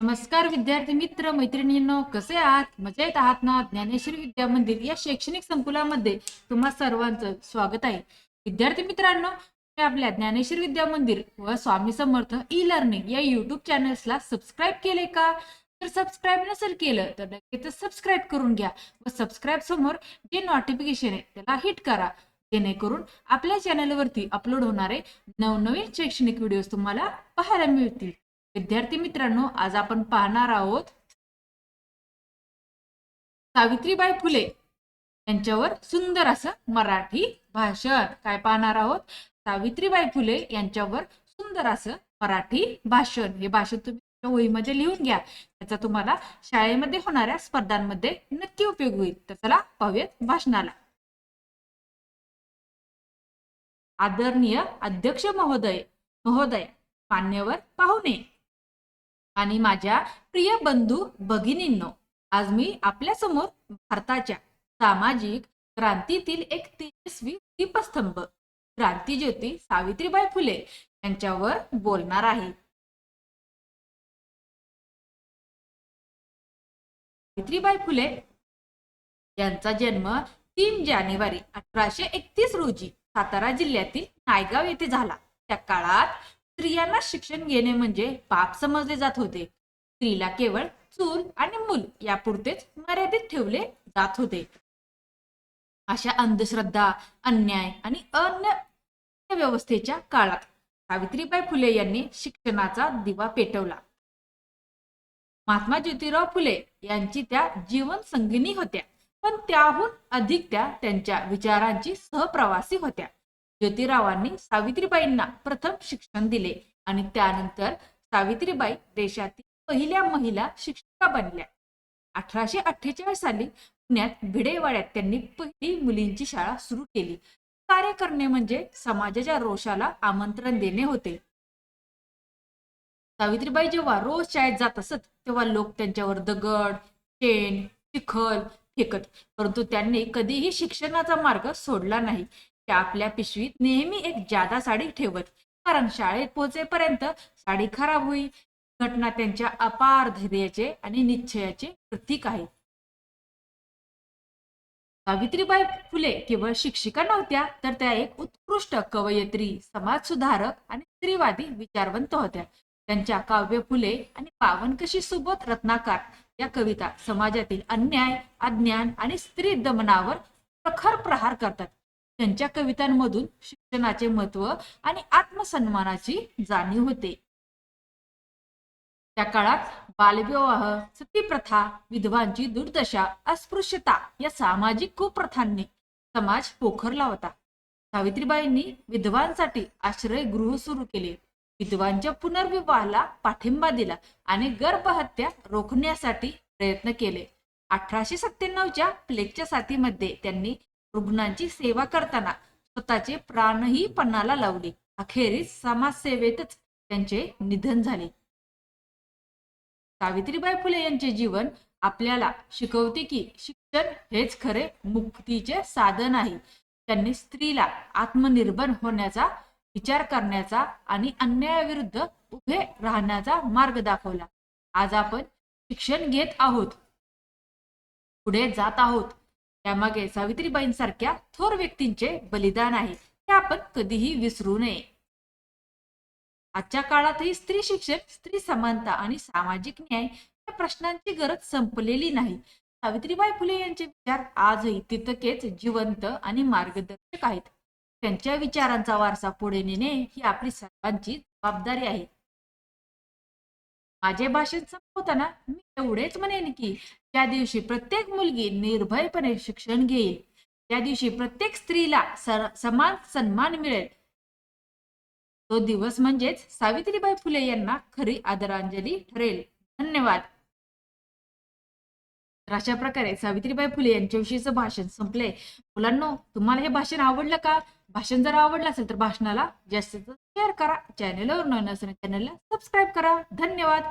नमस्कार विद्यार्थी मित्र मैत्रिणींनो कसे आहात? मजेत आहात ना? ज्ञानेश्वरी विद्या मंदिर या शैक्षणिक संकुलामध्ये तुम्हा सर्वांचं स्वागत आहे. विद्यार्थी मित्रांनो मी आपल्या ज्ञानेश्वरी विद्या मंदिर व स्वामी समर्थ ई लर्निंग या युट्यूब चॅनल्सला सबस्क्राईब केले का? तर सबस्क्राईब नसेल केलं तर नक्कीच सबस्क्राईब करून घ्या व सबस्क्राईब समोर जे नोटिफिकेशन आहे त्याला हिट करा. जेणेकरून आपल्या चॅनलवरती अपलोड होणारे नवनवीन शैक्षणिक व्हिडिओज तुम्हाला पाहायला मिळतील. विद्यार्थी मित्रांनो आज आपण पाहणार आहोत सावित्रीबाई फुले यांच्यावर सुंदर असं मराठी भाषण. काय पाहणार आहोत? सावित्रीबाई फुले यांच्यावर सुंदर असं मराठी भाषण. हे भाषण तुम्ही तुमच्या वहीमध्ये लिहून घ्या. त्याचा तुम्हाला शाळेमध्ये होणाऱ्या स्पर्धांमध्ये नक्की उपयोग होईल. तर चला पाहूयात भाषणाला. आदरणीय अध्यक्ष महोदय महोदय मान्यवर पाहुणे. आणि माझ्या प्रिय बंधू भगिनींनो आज मी आपल्यासमोर भारताच्या सामाजिक क्रांतीतील एक तेजस्वी दीपस्तंभ क्रांतीज्योती सावित्रीबाई फुले यांच्यावर बोलणार आहे. सावित्रीबाई फुले यांचा जन्म तीन जानेवारी अठराशे एकतीस रोजी सातारा जिल्ह्यातील नायगाव येथे झाला. त्या काळात स्त्रियांना शिक्षण घेणे म्हणजे पाप समजले जात होते. स्त्रीला केवळ चूल आणि मूल यापुरतेच मर्यादित ठेवले जात होते. अशा अंधश्रद्धा अन्याय आणि अन्य व्यवस्थेच्या काळात सावित्रीबाई फुले यांनी शिक्षणाचा दिवा पेटवला. महात्मा ज्योतिराव फुले यांची त्या जीवन संगिनी होत्या पण त्याहून अधिक त्या त्यांच्या विचारांची सहप्रवासी होत्या. ज्योतिरावांनी सावित्रीबाईंना प्रथम शिक्षण दिले आणि त्यानंतर सावित्रीबाई देशातील पहिल्या महिला शिक्षिका बनल्या. अठराशे अठ्ठेचाळीस साली पुण्यात भिडेवाड्यात त्यांनी पहिली मुलींची शाळा सुरू केली. कार्य करणे म्हणजे समाजाच्या रोषाला आमंत्रण देणे होते. सावित्रीबाई जेव्हा रोज शाळेत जात असत तेव्हा लोक त्यांच्यावर दगड शेण चिखल फेकत परंतु त्यांनी कधीही शिक्षणाचा मार्ग सोडला नाही. आपल्या पिशवीत नेहमी एक जादा साडी ठेवत कारण शाळेत पोहोचेपर्यंत साडी खराब होई घटना त्यांच्या अपार धैर्याचे आणि निश्चयाचे प्रतीक आहे. सावित्रीबाई फुले केवळ शिक्षिका नव्हत्या तर त्या एक उत्कृष्ट कवयित्री समाजसुधारक आणि स्त्रीवादी विचारवंत होत्या. त्यांच्या काव्य फुले आणि पावनकशी सुबोध रत्नाकार या कविता समाजातील अन्याय अज्ञान आणि स्त्री दमनावर प्रखर प्रहार करतात. त्यांच्या कवितांमधून शिक्षणाचे महत्त्व आणि आत्मसन्मानाची जाणीव होते. त्या काळात बालविवाह सतीप्रथा विधवांची दुर्दशा अस्पृश्यता या सामाजिक कुप्रथांनी समाज पोखरला होता. सावित्रीबाईंनी विधवांसाठी आश्रय गृह सुरू केले. विधवांच्या पुनर्विवाहाला पाठिंबा दिला आणि गर्भहत्या रोखण्यासाठी प्रयत्न केले. अठराशे सत्त्याण्णवच्या प्लेगच्या साथीमध्ये त्यांनी रुग्णांची सेवा करताना स्वतःचे प्राणही पणाला लावले. अखेरीस समाजसेवेतच त्यांचे निधन झाले. सावित्रीबाई फुले यांचे जीवन आपल्याला शिकवते की शिक्षण हेच खरे मुक्तीचे साधन आहे. त्यांनी स्त्रीला आत्मनिर्भर होण्याचा विचार करण्याचा आणि अन्यायाविरुद्ध उभे राहण्याचा मार्ग दाखवला. आज आपण शिक्षण घेत आहोत. पुढे जात आहोत. त्यामागे सावित्रीबाईंसारख्या थोर व्यक्तींचे बलिदान आहे हे आपण कधीही विसरू नये. आजच्या काळातही स्त्री शिक्षण स्त्री समानता आणि सामाजिक न्याय या प्रश्नांची गरज संपलेली नाही. सावित्रीबाई फुले यांचे विचार आजही तितकेच जिवंत आणि मार्गदर्शक आहेत. त्यांच्या विचारांचा वारसा पुढे नेणे ही आपली सर्वांची जबाबदारी आहे. माझे भाषण संपवताना मी एवढेच म्हणेन की त्या दिवशी प्रत्येक मुलगी निर्भयपणे शिक्षण घेईल. त्या दिवशी प्रत्येक स्त्रीला सर समान सन्मान मिळेल. तो दिवस म्हणजेच सावित्रीबाई फुले यांना खरी आदरांजली ठरेल. धन्यवाद. तर अशा प्रकारे सावित्रीबाई फुले यांच्याविषयीचं भाषण संपले मुलांनो तुम्हाला हे भाषण आवडलं का? भाषण जर आवडलं असेल तर भाषणाला जास्तीत शेअर करा चॅनलवर नवीन असेल चॅनलला सबस्क्राईब करा. धन्यवाद.